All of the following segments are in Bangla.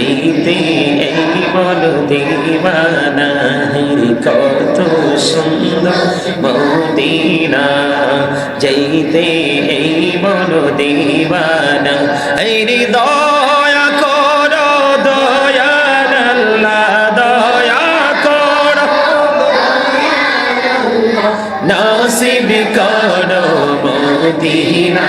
যেতে এই বল দিবানা হাইরে কত সুন্দর মদিনা। যেতে এই বল দিবানা। হাইরে দয়া করো দয়াল আল্লাহ, দয়া করো নাসিব করো মদিনা।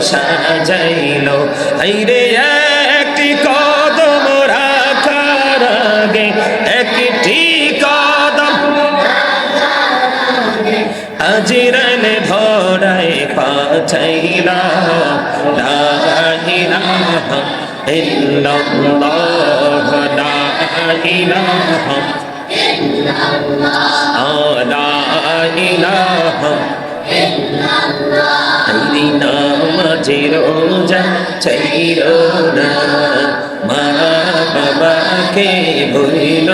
সাজাইল হাইরে একটি কদম রাখার আগে, একটি কদম আজিরান ধরায় পাছাইলা লা ইলাহা ইল্লাল্লাহ, লা ইলাহা লা হাইরি নামাজে রোজা চাইর না। মা বাবাকে ভুলিল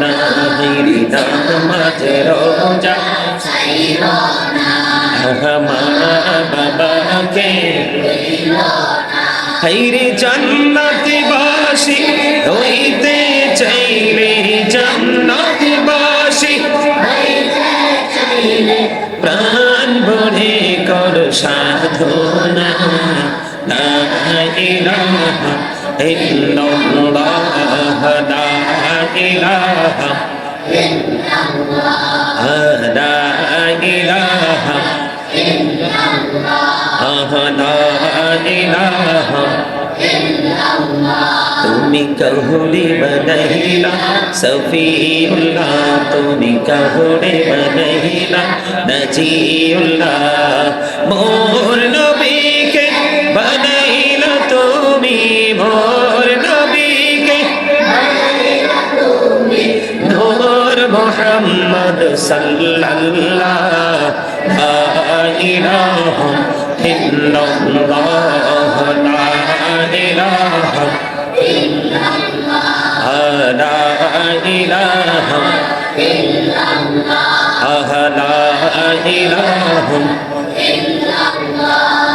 না। হাইরি নামাজে রোজা মা বাবাকে হাইরে জান্নাতি বাসি হইতে চাইলে জান্নাতি বাসি সাধনা লা ইলাহা ইল্লাল্লাহ লা ইলাহা লা ইলাহা লা ইলাহা তুমি কহুরে বনহিলা সফিউল্লাহ, তুমি কহুরে বনহিলা নজিউল্লাহ, মোর নবীকে বনহিলা তুমি, মোর নবীকে নূর মোহাম্মদ সাল্লাল্লাহ, লা ইলাহা ইল্লাল্লাহ, লা ইলাহা لا إله لا إله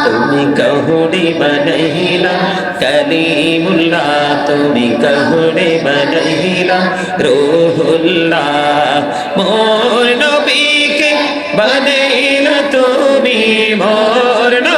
তুমি কহুরে বনহিলা কলিমুল্লাহ তুমি কহুরে বনহিলা রুহুল্লাহ মোর নবীকে বনহিলা তুমি মোর নবীকে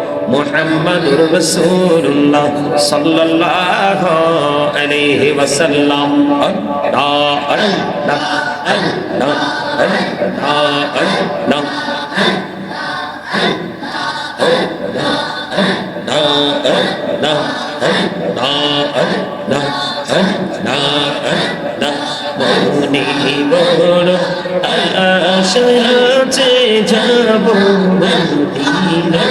মুহাম্মাদুর রাসূলুল্লাহ সাল্লাল্লাহু আলাইহি ওয়াসাল্লাম লা আল্লাহ আল্লাহ আল্লাহ মনে আশা আছে যাব মদিনা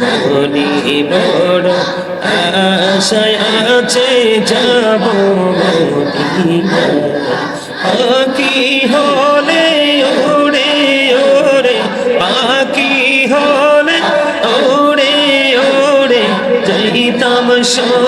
মনি বড় আশায় আছে যাব পাখি হলে ওরে ওরে পাখি হলে ওরে ওরে যাইতাম সব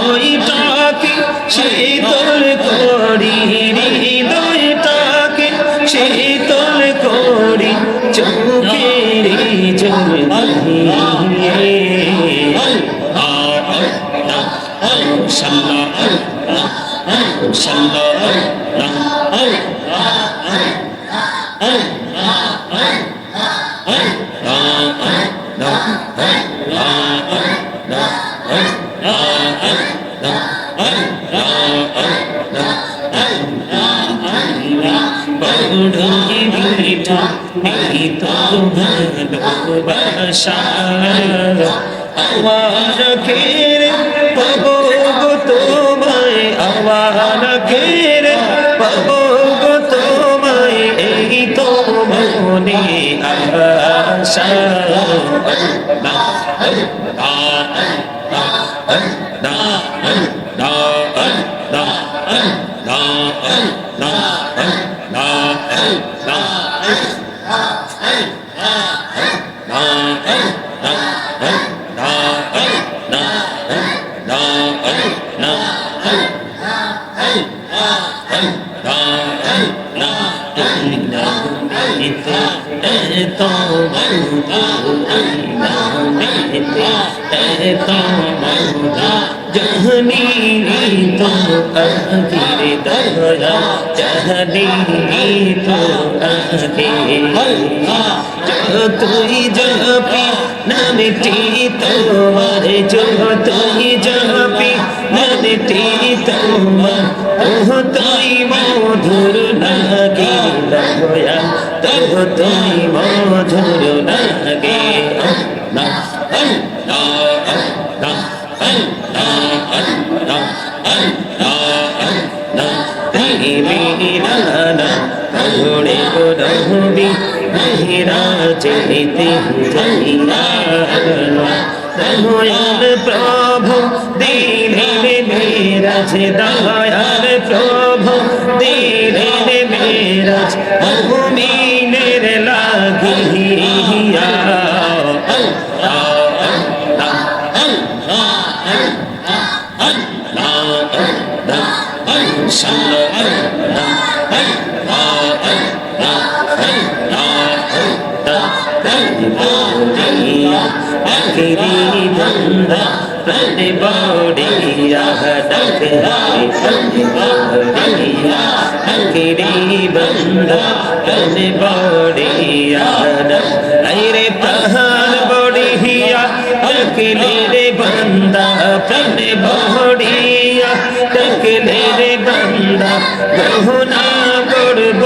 শীতল করি চোখের জল সাল্লাহ বড়িটা এই তো ভালোবাসা আমার খেরে পাবো গো তোমায় আমার খেরে পাবো গো তোমায় এই তো মনে আশা জহনি তো আখিরে দয়া জহনি তো আখিরে তুই জপি নামটি তোমার তুই জপি নামটি তোমার ওহ তুই মধুর লাগে দয়া তহ তুই মধুর লাগে ঘোড়ে রহবি মেহরা চলিতে দয়াল প্রভু দিলে মেরাজ দয়াল প্রভু দিলে মেরাজ মুমিনের প্রাণ বড়িয়া রে প্রাণ বড়িয়া ডাকলে রে বন্দা প্রাণ বড়িয়া ডাকলে রে বন্দা গহনা করব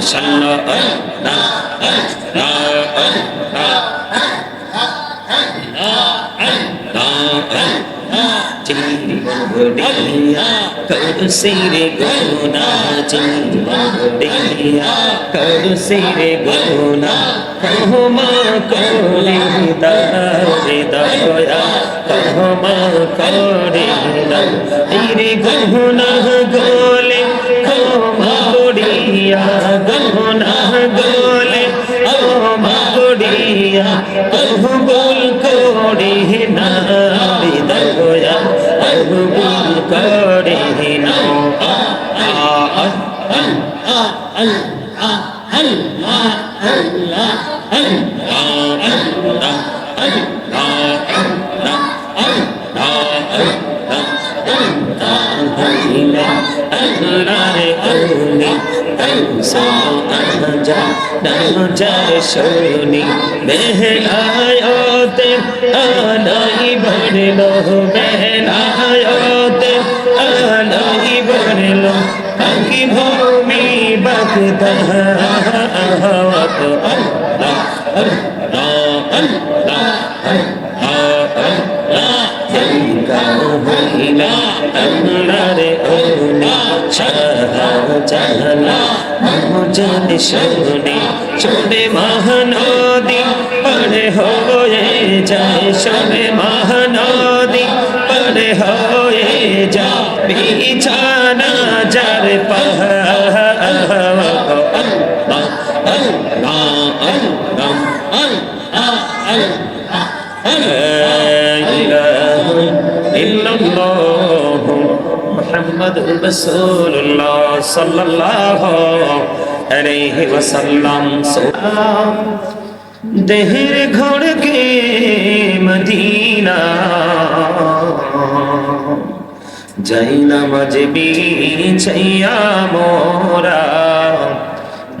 মহা সিরে গুনা চিন্দিয়া কর সিরে গুনা কহমা করে দারে দয়া কহমা করে দারে গুনা গোলে ক্ষমা করিয়া গহনা দয়া কবুল করে না দয়া কবুল করে না Sorry. বেহনায়তে আনাই বড়ল বেহনায়তে আনাই বড়ল আকি ভূমি মহানদী পরে হয়ে যায় শোনে মহানদী পরে হয়ে যায় বিছানা যার পাহাড় محمد رسول الله صلى الله عليه وسلم দেহের ঘড়কে মদিনা। যাই না মাঝে বিছাইয়া মোরা,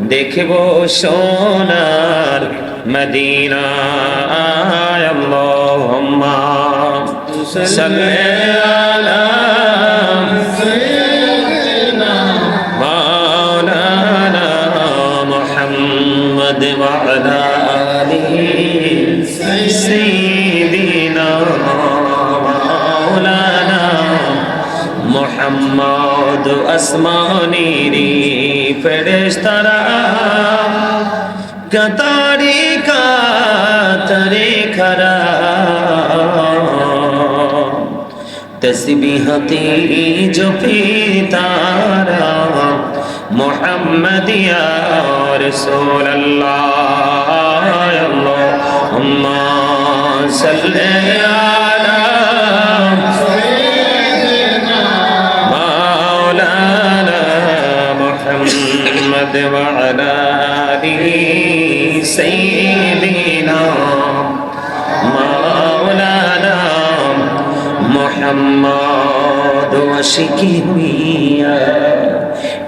দেখব সোনার মদিনা। আল্লাহুম্মা, সাল্লি আলা মাওলানা মুহাম্মদ ওয়া আলা আসমানিরি ফেরেশতারা কতারি কাতরে খরা। তসবিহতি জপি তারা মোহাম্মদিয়া রাসূলুল্লাহ আল্লাহুম্মা সাল্লি আলা محمد وعلى آله سيدنا مولانا محمد وشكي হুইয়া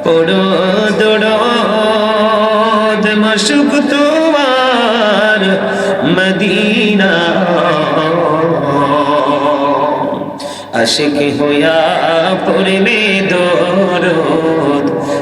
পড়ো দরদ মশুক তোমার মদিনা আশিক হইয়া পড়বে দরদ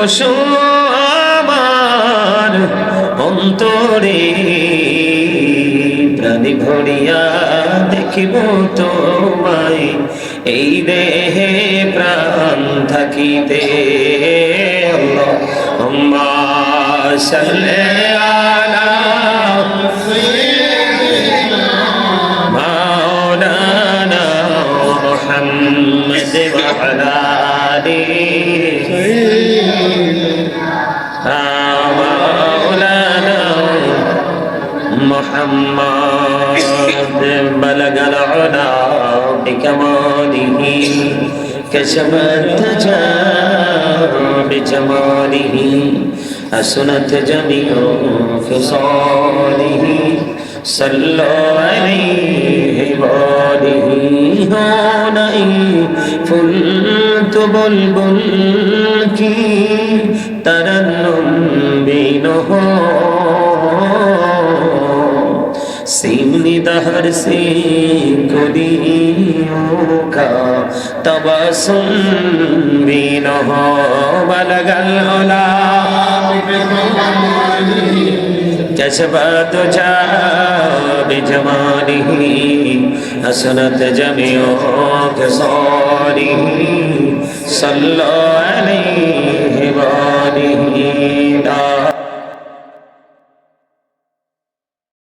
বসো আমার অন্তরে। প্রাণী ভরিয়া দেখিব তোমায়। এই দেহে প্রাণ থাকিতে অম্মা সালে আলা মাওলানা মুহাম্মদ ওয়া আলা আলিহি محمد بلغ العلا بكماله كشف التجا بجماله حسنت جميع خصاله صلوا عليه وآله هونئي فلت بلبل کی ترنم بینه सीमनी दहर से कुलियों का तबसुम भी न हो बलगल होला जज्बा तो जा बेजवानी हसनत जमियों के सॉरी सल्लल्लाहु अलैहि वाली